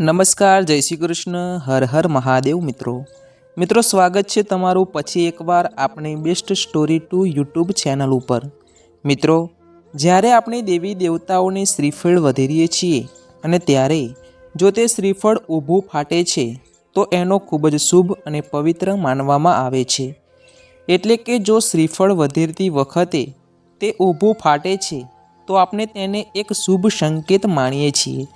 નમસ્કાર, જય શ્રી કૃષ્ણ. હર હર મહાદેવ મિત્રો. મિત્રો, સ્વાગત છે તમારું પછી એકવાર આપણી best story to YouTube channel ઉપર. મિત્રો, જ્યારે આપણે દેવી દેવતાઓને શ્રીફળ વધેરીએ છીએ અને ત્યારે જો તે શ્રીફળ ઊભું ફાટે છે, તો એનો ખૂબ જ શુભ અને પવિત્ર માનવામાં આવે છે. એટલે કે જો શ્રીફળ વધેરતી વખતે તે ઊભું ફાટે છે, તો આપણે તેને એક શુભ સંકેત માણીએ છીએ.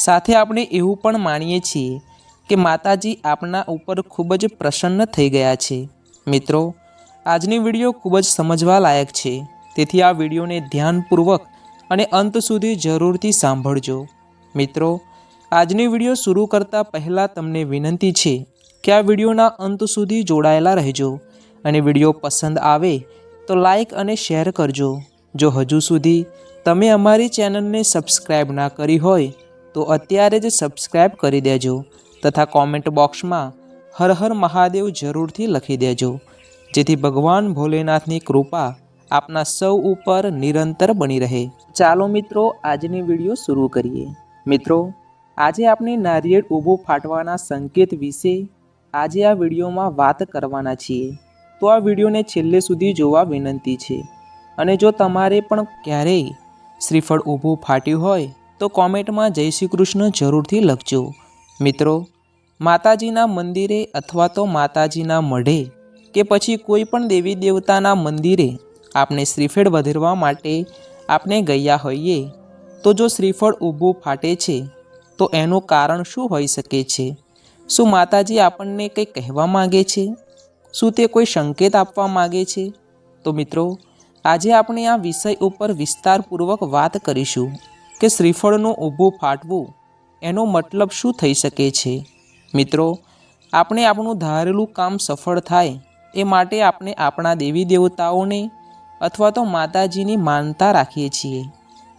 સાથે આપણે એવું પણ માનીએ છીએ કે માતાજી આપણા ઉપર ખૂબ જ પ્રસન્ન થઈ ગયા છે. મિત્રો, આજની વીડિયો ખૂબ જ સમજવા લાયક છે. તેથી આ વિડીયોને ધ્યાનપૂર્વક અને અંત સુધી જરૂરથી સાંભળજો. મિત્રો, આજની વીડિયો શરૂ કરતાં પહેલાં તમને વિનંતી છે કે આ વિડીયોના અંત સુધી જોડાયેલા રહેજો અને વીડિયો પસંદ આવે તો લાઈક અને શેર કરજો. જો હજુ સુધી તમે અમારી ચેનલને સબસ્ક્રાઈબ ના કરી હોય તો અત્યારે જ સબસ્ક્રાઈબ કરી દેજો તથા કોમેન્ટ બોક્સમાં હર હર મહાદેવ જરૂરથી લખી દેજો. જેથી ભગવાન ભોલેનાથની કૃપા આપના સૌ ઉપર નિરંતર બની રહે. ચાલો મિત્રો, આજની વીડિયો શરૂ કરીએ. મિત્રો, આજે આપણે નારિયેળ ઊભું ફાટવાના સંકેત વિશે આજે આ વિડીયોમાં વાત કરવાના છીએ. તો આ વિડીયોને છેલ્લે સુધી જોવા વિનંતી છે. અને જો તમારે પણ ક્યારેય શ્રીફળ ઊભું ફાટ્યું હોય તો કોમેન્ટમાં જય શ્રી કૃષ્ણ જરૂરથી લખજો. મિત્રો, માતાજીના મંદિરે અથવા તો માતાજીના મઢે કે પછી કોઈ પણ દેવી દેવતાના મંદિરે આપણે શ્રીફળ વધેરવા માટે આપણે ગયા હોઈએ, તો જો શ્રીફળ ઊભું ફાટે છે, તો એનું કારણ શું હોઈ શકે છે? શું માતાજી આપણને કંઈ કહેવા માગે છે? શું તે કોઈ સંકેત આપવા માગે છે? તો મિત્રો, આજે આપણે આ વિષય ઉપર વિસ્તારપૂર્વક વાત કરીશું. કે શ્રીફળનું ઊભું ફાટવું એનો મતલબ શું થઈ શકે છે? મિત્રો, આપણે આપણું ધારેલું કામ સફળ થાય એ માટે આપણે આપણા દેવી દેવતાઓને અથવા તો માતાજીની માનતા રાખીએ છીએ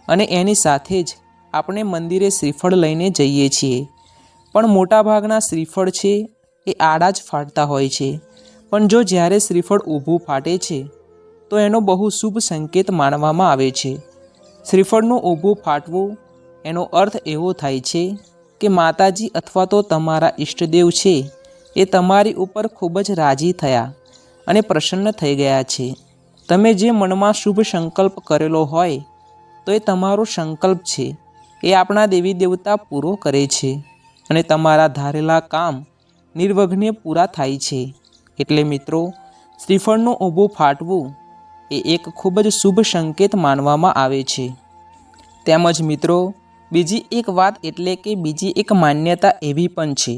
અને એની સાથે જ આપણે મંદિરે શ્રીફળ લઈને જઈએ છીએ. પણ મોટાભાગના શ્રીફળ છે એ આડા જ ફાટતા હોય છે. પણ જો જ્યારે શ્રીફળ ઊભું ફાટે છે, તો એનો બહુ શુભ સંકેત માનવામાં આવે છે. શ્રીફળનું ઊભું ફાટવું, એનો અર્થ એવો થાય છે કે માતાજી અથવા તો તમારા ઈષ્ટદેવ છે, એ તમારી ઉપર ખૂબ જ રાજી થયા અને પ્રસન્ન થઈ ગયા છે. તમે જે મનમાં શુભ સંકલ્પ કરેલો હોય, તો એ તમારો સંકલ્પ છે. એ આપણા દેવી દેવતા પૂરો કરે છે અને તમારા ધારેલા કામ નિર્વઘ્ને પૂરા થાય છે. એટલે મિત્રો, શ્રીફળનું ઊભું ફાટવું એ એક ખૂબ જ શુભ સંકેત માનવામાં આવે છે. તેમજ મિત્રો, બીજી એક વાત એટલે કે બીજી એક માન્યતા એવી પણ છે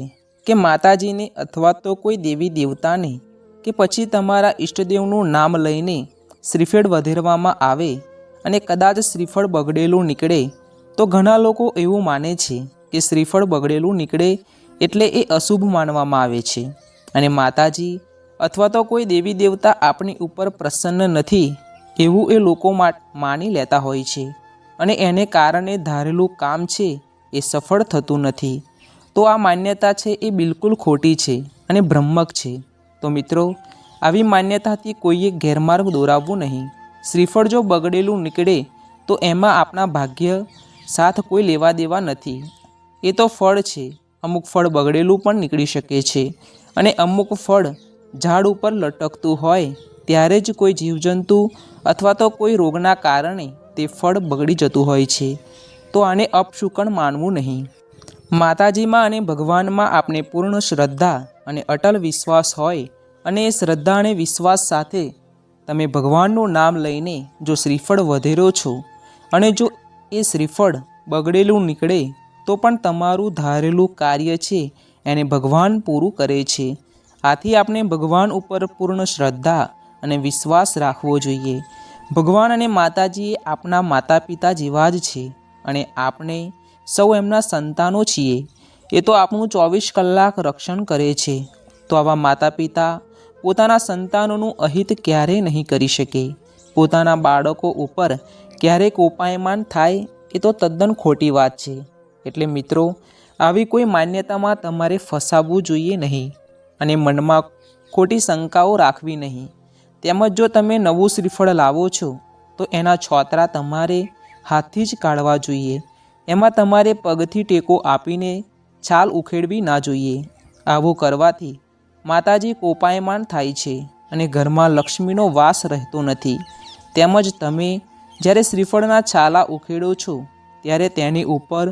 કે માતાજીને અથવા તો કોઈ દેવી દેવતાને કે પછી તમારા ઈષ્ટદેવનું નામ લઈને શ્રીફળ વધેરવામાં આવે અને કદાચ શ્રીફળ બગડેલું નીકળે, તો ઘણા લોકો એવું માને છે કે શ્રીફળ બગડેલું નીકળે એટલે એ અશુભ માનવામાં આવે છે. અને માતાજી અથવા તો કોઈ દેવી દેવતા આપણી ઉપર પ્રસન્ન નથી, એવું એ લોકો માની લેતા હોય છે. અને એને કારણે ધારેલું કામ છે એ સફળ થતું નથી. તો આ માન્યતા છે એ બિલકુલ ખોટી છે અને ભ્રમક છે. તો મિત્રો, આવી માન્યતાથી કોઈએ ગેરમાર્ગ દોરાવવું નહીં. શ્રીફળ જો બગડેલું નીકળે, તો એમાં આપણા ભાગ્ય સાથ કોઈ લેવા દેવા નથી. એ તો ફળ છે. અમુક ફળ બગડેલું પણ નીકળી શકે છે. અને અમુક ફળ ઝાડ ઉપર લટકતું હોય ત્યારે જ કોઈ જીવજંતુ અથવા તો કોઈ રોગના કારણે તે ફળ બગડી જતું હોય છે. તો આને અપશુકન માનવું નહીં. માતાજીમાં અને ભગવાનમાં આપણે પૂર્ણ શ્રદ્ધા અને અટલ વિશ્વાસ હોય અને એ શ્રદ્ધા અને વિશ્વાસ સાથે તમે ભગવાનનું નામ લઈને જો શ્રીફળ વધેરો છો અને જો એ શ્રીફળ બગડેલું નીકળે તો પણ તમારું ધારેલું કાર્ય છે એને ભગવાન પૂરું કરે છે. આથી આપણે ભગવાન ઉપર પૂર્ણ શ્રદ્ધા અને વિશ્વાસ રાખવો જોઈએ. ભગવાન અને માતાજી આપણા માતા પિતા જેવા જ છે અને આપણે સૌ એમના સંતાનો છીએ. એ તો આપણું ચોવીસ કલાક રક્ષણ કરે છે. તો આવા માતા પિતા પોતાના સંતાનોનું અહિત ક્યારેય નહીં કરી શકે? પોતાના બાળકો ઉપર ક્યારેય કોપાયમાન થાય એ તો તદ્દન ખોટી વાત છે. એટલે મિત્રો, આવી કોઈ માન્યતામાં તમારે ફસાવવું જોઈએ નહીં. અને મનમાં ખોટી શંકાઓ રાખવી નહીં. તેમજ જો તમે નવું શ્રીફળ લાવો છો, તો એના છોતરા તમારે હાથથી જ કાઢવા જોઈએ. એમાં તમારે પગથી ટેકો આપીને છાલ ઉખેડવી ના જોઈએ. આવું કરવાથી માતાજી કોપાયમાન થાય છે અને ઘરમાં લક્ષ્મીનો વાસ રહેતો નથી. તેમજ તમે જ્યારે શ્રીફળના છાલા ઉખેડો છો, ત્યારે તેની ઉપર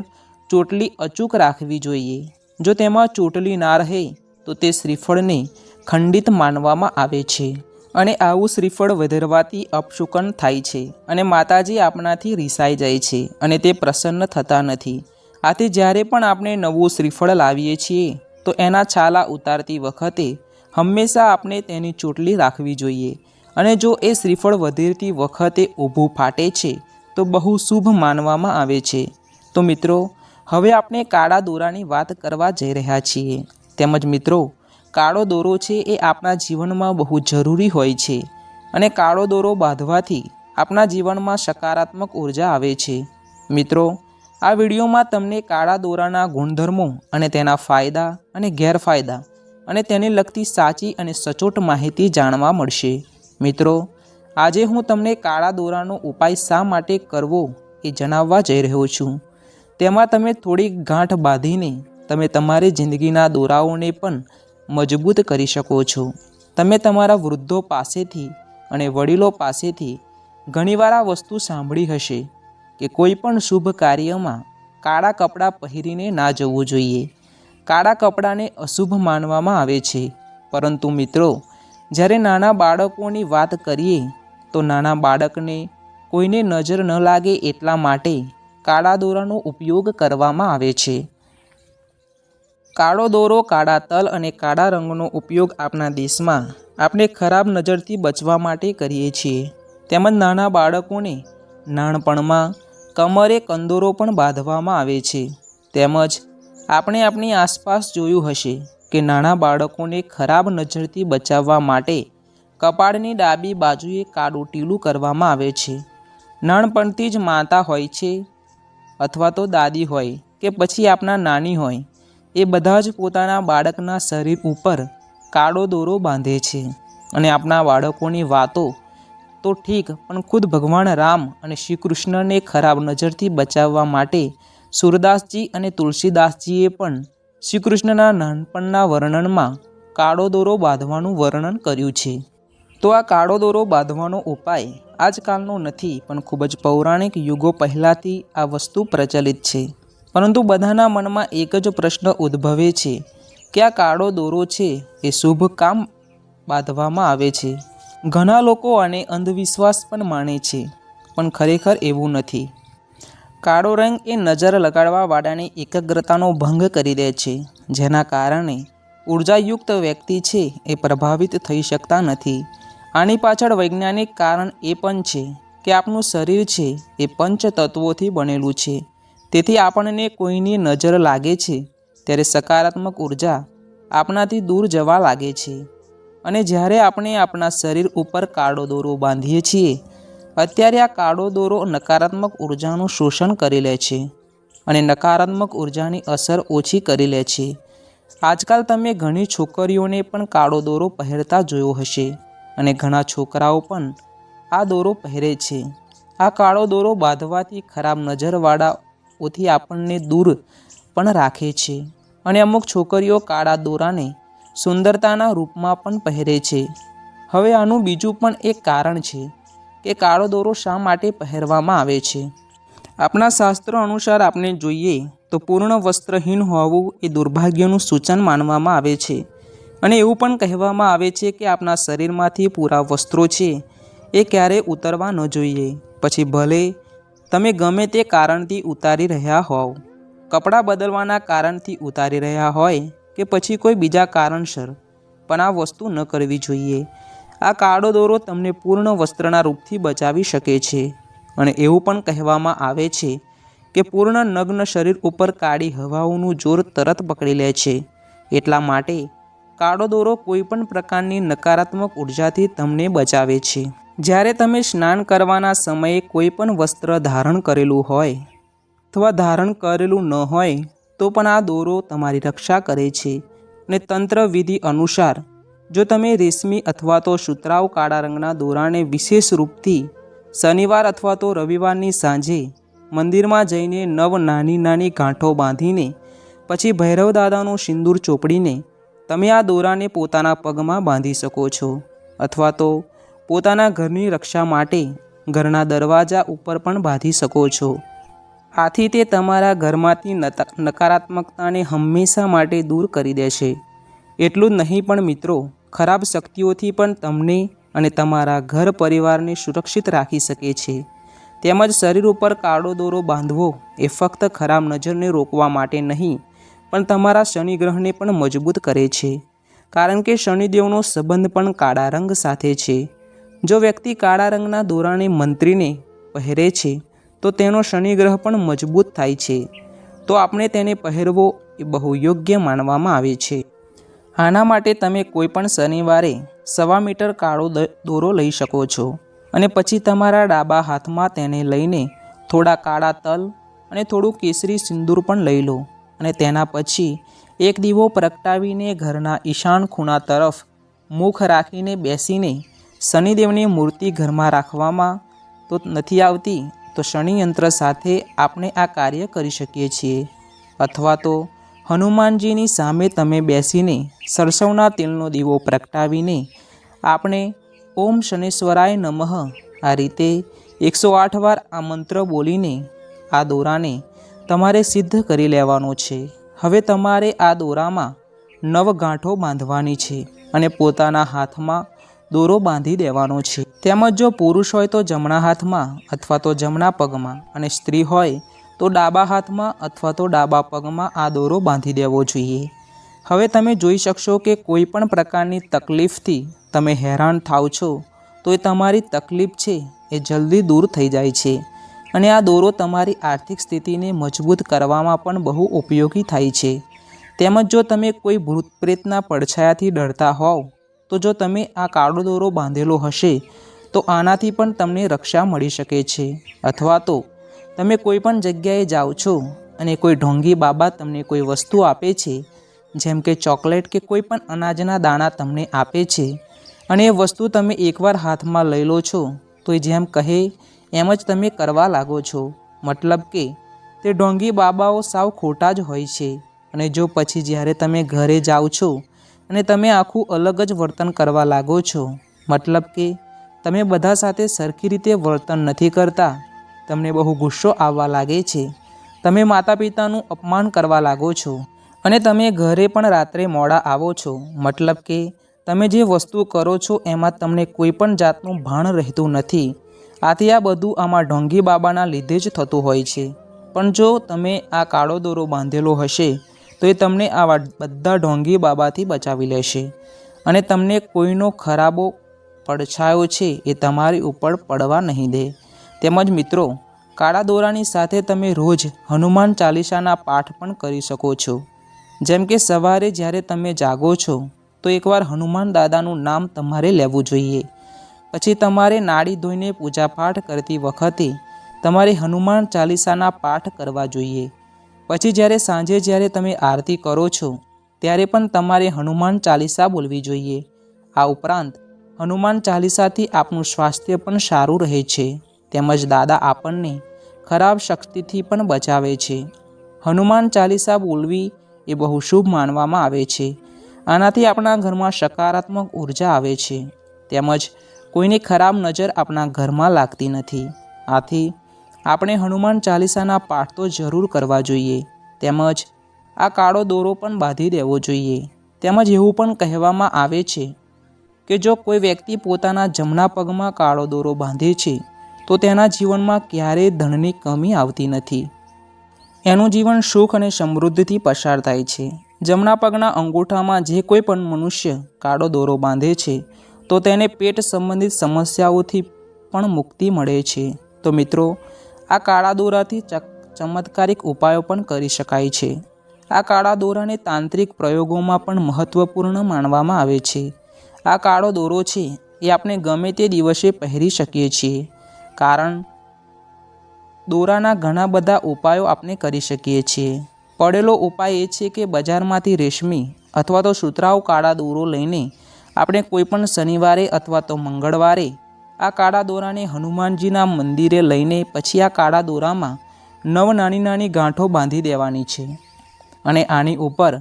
ચોટલી અચૂક રાખવી જોઈએ. જો તેમાં ચોટલી ના રહે તો તે શ્રીફળને ખંડિત માનવામાં આવે છે અને આવું શ્રીફળ વધારવાથી અપશુકન થાય છે અને માતાજી આપણાથી રિસાઈ જાય છે અને તે પ્રસન્ન થતા નથી. આથી જ્યારે પણ આપણે નવું શ્રીફળ લાવીએ છીએ, તો એના છાલા ઉતારતી વખતે હંમેશા આપણે તેની ચોટલી રાખવી જોઈએ અને જો એ શ્રીફળ વધેરતી વખતે ઊભું ફાટે છે, તો બહુ શુભ માનવામાં આવે છે. તો મિત્રો, હવે આપણે કાળા દોરાની વાત કરવા જઈ રહ્યા છીએ. તેમજ મિત્રો, કાળો દોરો છે એ આપણા જીવનમાં બહુ જરૂરી હોય છે અને કાળો દોરો બાંધવાથી આપણા જીવનમાં સકારાત્મક ઊર્જા આવે છે. મિત્રો, આ વિડીયોમાં તમને કાળા દોરાના ગુણધર્મો અને તેના ફાયદા અને ગેરફાયદા અને તેને લગતી સાચી અને સચોટ માહિતી જાણવા મળશે. મિત્રો, આજે હું તમને કાળા દોરાનો ઉપાય શા માટે કરવો એ જણાવવા જઈ રહ્યો છું. તેમાં તમે થોડી ગાંઠ બાંધીને તમે તમારી જિંદગીના દોરાઓને પણ મજબૂત કરી શકો છો. તમે તમારા વૃદ્ધો પાસેથી અને વડીલો પાસેથી ઘણીવાર આ વસ્તુ સાંભળી હશે કે કોઈ પણ શુભ કાર્યમાં કાળા કપડાં પહેરીને ના જવું જોઈએ. કાળા કપડાને અશુભ માનવામાં આવે છે. પરંતુ મિત્રો, જ્યારે નાના બાળકોની વાત કરીએ, તો નાના બાળકને કોઈને નજર ન લાગે એટલા માટે કાળા દોરાનો ઉપયોગ કરવામાં આવે છે. કાળો દોરો, કાળા તલ અને કાળા રંગનો ઉપયોગ આપણા દેશમાં. આપણે ખરાબ નજરથી બચવા માટે કરીએ છીએ. તેમજ નાના બાળકોને નાનપણમાં કમરે કંદોરો પણ બાંધવામાં આવે છે. તેમજ આપણે આપણી આસપાસ જોયું હશે કે નાના બાળકોને ખરાબ નજરથી બચાવવા માટે કપાળની ડાબી બાજુએ કાળું ટીલું કરવામાં આવે છે. નાનપણથી જ માતા હોય છે અથવા તો દાદી હોય કે પછી આપણા નાની હોય. એ બધા જ પોતાના બાળકના શરીર ઉપર કાળો દોરો બાંધે છે અને આપણા બાળકોની વાતો તો ઠીક, પણ ખુદ ભગવાન રામ અને શ્રી કૃષ્ણને ખરાબ નજરથી બચાવવા માટે સુરદાસજી અને તુલસીદાસજીએ પણ શ્રી કૃષ્ણના નાનપણના વર્ણનમાં કાળો દોરો બાંધવાનું વર્ણન કર્યું છે. તો આ કાળો દોરો બાંધવાનો ઉપાય આજકાલનો નથી, પણ ખૂબ જ પૌરાણિક યુગો પહેલાંથી આ વસ્તુ પ્રચલિત છે. પરંતુ બધાના મનમાં એક જ પ્રશ્ન ઉદ્ભવે છે. કે આ કાળો દોરો છે? એ શુભ કામ બાંધવામાં આવે છે. ઘણા લોકો આને અંધવિશ્વાસ પણ માને છે, પણ ખરેખર એવું નથી. કાળો રંગ એ નજર લગાડવાવાળાની એકાગ્રતાનો ભંગ કરી દે છે, જેના કારણે ઉર્જાયુક્ત વ્યક્તિ છે એ પ્રભાવિત થઈ શકતા નથી. આની પાછળ વૈજ્ઞાનિક કારણ એ પણ છે કે આપણું શરીર છે એ પંચ તત્વોથી બનેલું છે. તેથી આપણને કોઈની નજર લાગે છે ત્યારે સકારાત્મક ઊર્જા આપણાથી દૂર જવા લાગે છે. અને જ્યારે આપણે આપણા શરીર ઉપર કાળો દોરો બાંધીએ છીએ, અત્યારે આ કાળો દોરો નકારાત્મક ઉર્જાનું શોષણ કરી લે છે અને નકારાત્મક ઉર્જાની અસર ઓછી કરી લે છે. આજકાલ તમે ઘણી છોકરીઓને પણ કાળો દોરો પહેરતા જોયો હશે અને ઘણા છોકરાઓ પણ આ દોરો પહેરે છે. આ કાળો દોરો બાંધવાથી ખરાબ નજરવાળાઓથી આપણને દૂર પણ રાખે છે અને અમુક છોકરીઓ કાળા દોરાને સુંદરતાના રૂપમાં પણ પહેરે છે. હવે આનું બીજું પણ એક કારણ છે કે કાળો દોરો શા માટે પહેરવામાં આવે છે? આપણા શાસ્ત્રો અનુસાર આપણે જોઈએ તો પૂર્ણ વસ્ત્રહીન હોવું એ દુર્ભાગ્યનું સૂચન માનવામાં આવે છે. અને એવું પણ કહેવામાં આવે છે કે આપણા શરીરમાંથી પૂરા વસ્ત્રો છે એ ક્યારેય ઉતરવા ન જોઈએ. પછી ભલે તમે ગમે તે કારણથી ઉતારી રહ્યા હોવ. કપડાં બદલવાના કારણથી ઉતારી રહ્યા હોય કે પછી કોઈ બીજા કારણસર. પણ આ વસ્તુ ન કરવી જોઈએ. આ કાળો દોરો તમને પૂર્ણ વસ્ત્રના રૂપથી બચાવી શકે છે. અને એવું પણ કહેવામાં આવે છે કે પૂર્ણ નગ્ન શરીર ઉપર કાળી હવાઓનું જોર તરત પકડી લે છે. એટલા માટે કાળો દોરો કોઈપણ પ્રકારની નકારાત્મક ઉર્જાથી તમને બચાવે છે. જ્યારે તમે સ્નાન કરવાના સમયે કોઈ પણ વસ્ત્ર ધારણ કરેલું હોય અથવા ધારણ કરેલું ન હોય, તો પણ આ દોરો તમારી રક્ષા કરે છે અને તંત્ર વિધિ અનુસાર જો તમે રેશમી અથવા તો સુતરાઉ કાળા રંગના દોરાને વિશેષ રૂપથી શનિવાર અથવા તો રવિવારની સાંજે મંદિરમાં જઈને નવ નાની નાની ગાંઠો બાંધીને, પછી ભૈરવ દાદાનું સિંદૂર ચોપડીને તમે આ દોરાને પોતાના પગમાં બાંધી શકો છો અથવા તો પોતાના ઘરની રક્ષા માટે ઘરના દરવાજા ઉપર પણ બાંધી શકો છો. આથી તે તમારા ઘરમાંથી નકારાત્મકતાને હંમેશા માટે દૂર કરી દેશે એટલું જ નહીં પણ મિત્રો, ખરાબ શક્તિઓથી પણ તમને અને તમારા ઘર પરિવારને સુરક્ષિત રાખી શકે છે. તેમજ શરીર ઉપર કાળો દોરો બાંધવો એ ફક્ત ખરાબ નજરને રોકવા માટે નહીં, પણ તમારા શનિ ગ્રહને પણ મજબૂત કરે છે. કારણ કે શનિદેવનો સંબંધ પણ કાળા રંગ સાથે છે. જો વ્યક્તિ કાળા રંગના દોરાને મંત્રીને પહેરે છે, તો તેનો શનિ ગ્રહ પણ મજબૂત થાય છે. તો આપણે તેને પહેરવો એ બહુ યોગ્ય માનવામાં આવે છે. આના માટે તમે કોઈ પણ શનિવારે સવા મીટર કાળો દોરો લઈ શકો છો. અને પછી તમારા ડાબા હાથમાં તેને લઈને થોડા કાળા તલ અને થોડું કેસરી સિંદૂર પણ લઈ લો. અને તેના પછી એક દીવો પ્રગટાવીને ઘરના ઈશાન ખૂણા તરફ મુખ રાખીને બેસીને શનિદેવની મૂર્તિ ઘરમાં રાખવામાં તો નથી આવતી, તો શનિયંત્ર સાથે આપણે આ કાર્ય કરી શકીએ છીએ. અથવા તો હનુમાનજીની સામે તમે બેસીને સરસવના તેલનો દીવો પ્રગટાવીને આપણે ઓમ શનેશ્વરાય નમઃ આ રીતે એકસો આઠ વાર આ મંત્ર બોલીને આ દોરાને તમારે સિદ્ધ કરી લેવાનો છે. હવે તમારે આ દોરામાં નવ ગાંઠો બાંધવાની છે અને પોતાના હાથમાં દોરો બાંધી દેવાનો છે. તેમજ જો પુરુષ હોય તો જમણા હાથમાં અથવા તો જમણા પગમાં અને સ્ત્રી હોય તો ડાબા હાથમાં અથવા તો ડાબા પગમાં આ દોરો બાંધી દેવો જોઈએ. હવે તમે જોઈ શકશો કે કોઈ પણ પ્રકારની તકલીફથી તમે હેરાન થાવ છો તો એ તમારી તકલીફ છે એ જલ્દી દૂર થઈ જાય છે. અને આ દોરો તમારી આર્થિક સ્થિતિને મજબૂત કરવામાં પણ બહુ ઉપયોગી થાય છે. તેમજ જો તમે કોઈ ભૂત પ્રેતના પડછાયાથી ડરતા હોવ તો જો તમે આ કાળો દોરો બાંધેલો હશે, તો આનાથી પણ તમને રક્ષા મળી શકે છે. અથવા તો, તમે કોઈ પણ જગ્યાએ જાઓ છો અને કોઈ ઢોંગી બાબા તમને કોઈ વસ્તુ આપે છે, જેમ કે ચોકલેટ કે કોઈ પણ અનાજના દાણા તમને આપે છે, અને એ વસ્તુ તમે એકવાર હાથમાં લઈ લો છો, તો એ જેમ કહે, એમ જ તમે કરવા લાગો છો. મતલબ કે, તે ઢોંગી બાબાઓ સાવ ખોટા જ હોય છે, અને જો પછી જ્યારે તમે ઘરે જાઓ છો અને તમે આખું અલગ જ વર્તન કરવા લાગો છો. મતલબ કે, તમે બધા સાથે સરખી રીતે વર્તન નથી કરતા. તમને બહુ ગુસ્સો આવવા લાગે છે. તમે માતા પિતાનું અપમાન કરવા લાગો છો. અને તમે ઘરે પણ રાત્રે મોડા આવો છો. મતલબ કે, તમે જે વસ્તુ કરો છો એમાં તમને કોઈ પણ જાતનું ભાણ રહેતું નથી. આથી આ બધું આમાં ઢોંગી બાબાના લીધે જ થતું હોય છે. પણ જો તમે આ કાળો દોરો બાંધેલો હશે તો એ તમને આવા બધા ઢોંગી બાબાથી બચાવી લેશે. અને તમને કોઈનો ખરાબો પડછાયો છે એ તમારી ઉપર પડવા નહીં દે. તેમજ મિત્રો, કાળા દોરાની સાથે તમે રોજ હનુમાન ચાલીસાના પાઠ પણ કરી શકો છો. જેમ કે સવારે જ્યારે તમે જાગો છો, તો એકવાર હનુમાન દાદાનું નામ તમારે લેવું જોઈએ. પછી તમારે નાડી ધોઈને પૂજાપાઠ કરતી વખતે તમારે હનુમાન ચાલીસાના પાઠ કરવા જોઈએ. પછી જ્યારે સાંજે જ્યારે તમે આરતી કરો છો, ત્યારે પણ તમારે હનુમાન ચાલીસા બોલવી જોઈએ. આ ઉપરાંત, હનુમાન ચાલીસાથી આપણું સ્વાસ્થ્ય પણ સારું રહે છે. તેમજ દાદા આપણને ખરાબ શક્તિથી પણ બચાવે છે. હનુમાન ચાલીસા બોલવી એ બહુ શુભ માનવામાં આવે છે. આનાથી આપણા ઘરમાં સકારાત્મક ઊર્જા આવે છે. તેમજ કોઈની ખરાબ નજર આપણા ઘરમાં લાગતી નથી. આથી આપણે હનુમાન ચાલીસાના પાઠ તો જરૂર કરવા જોઈએ. તેમજ આ કાળો દોરો પણ બાંધી દેવો જોઈએ. તેમજ એવું પણ કહેવામાં આવે છે કે જો કોઈ વ્યક્તિ પોતાના જમણા પગમાં કાળો દોરો બાંધે છે, તો તેના જીવનમાં ક્યારેય ધનની કમી આવતી નથી. એનું જીવન સુખ અને સમૃદ્ધિથી પસાર થાય છે. જમણા પગના અંગૂઠામાં જે કોઈ પણ મનુષ્ય કાળો દોરો બાંધે છે, તો તેને પેટ સંબંધિત સમસ્યાઓથી પણ મુક્તિ મળે છે. તો મિત્રો આ કાળા દોરાથી ચમત્કારિક ઉપાયો પણ કરી શકાય છે. આ કાળા દોરાને તાંત્રિક પ્રયોગોમાં પણ મહત્ત્વપૂર્ણ માનવામાં આવે છે. આ કાળો દોરો છે એ આપણે ગમે તે દિવસે પહેરી શકીએ છીએ, કારણ દોરાના ઘણા બધા ઉપાયો આપણે કરી શકીએ છીએ. પડેલો ઉપાય એ છે કે બજારમાંથી રેશમી અથવા તો સુતરાઉ કાળા દોરો લઈને આપણે કોઈપણ શનિવારે અથવા તો મંગળવારે આ કાળા દોરાને હનુમાનજીના મંદિરે લઈને પછી આ કાળા દોરામાં નવ નાની નાની ગાંઠો બાંધી દેવાની છે અને આની ઉપર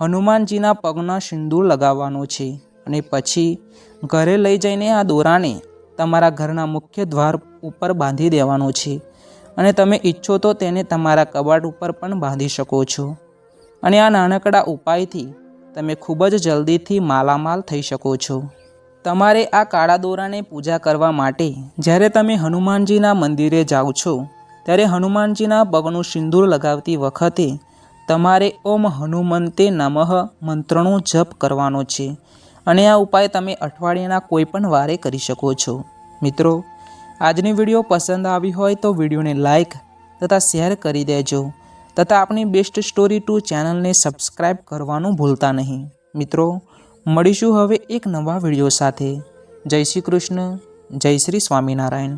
હનુમાનજીના પગના સિંદૂર લગાવવાનો છે અને પછી ઘરે લઈ જઈને આ દોરાને તમારા ઘરના મુખ્ય દ્વાર ઉપર બાંધી દેવાનો છે અને તમે ઈચ્છો તો તેને તમારા કબાટ ઉપર પણ બાંધી શકો છો. અને આ નાનકડા ઉપાયથી તમે ખૂબ જ જલ્દીથી માલામાલ થઈ શકો છો. તમારે આ કાળા દોરાને પૂજા કરવા માટે જ્યારે તમે હનુમાનજીના મંદિરે જાઓ છો, ત્યારે હનુમાનજીના પગનું સિંદૂર લગાવતી વખતે તમારે ઓમ હનુમંતે નમઃ મંત્રનો જપ કરવાનો છે અને આ ઉપાય તમે અઠવાડિયાના કોઈપણ વારે કરી શકો છો. મિત્રો, આજની વીડિયો પસંદ આવી હોય તો વિડીયોને લાઇક તથા શેર કરી દેજો તથા આપણી બેસ્ટ સ્ટોરી ટુ ચેનલને સબસ્ક્રાઈબ કરવાનું ભૂલતા નહીં. મિત્રો મળીશું હવે એક નવા વીડિયો સાથે. જય શ્રી કૃષ્ણ જય શ્રી સ્વામિનારાયણ.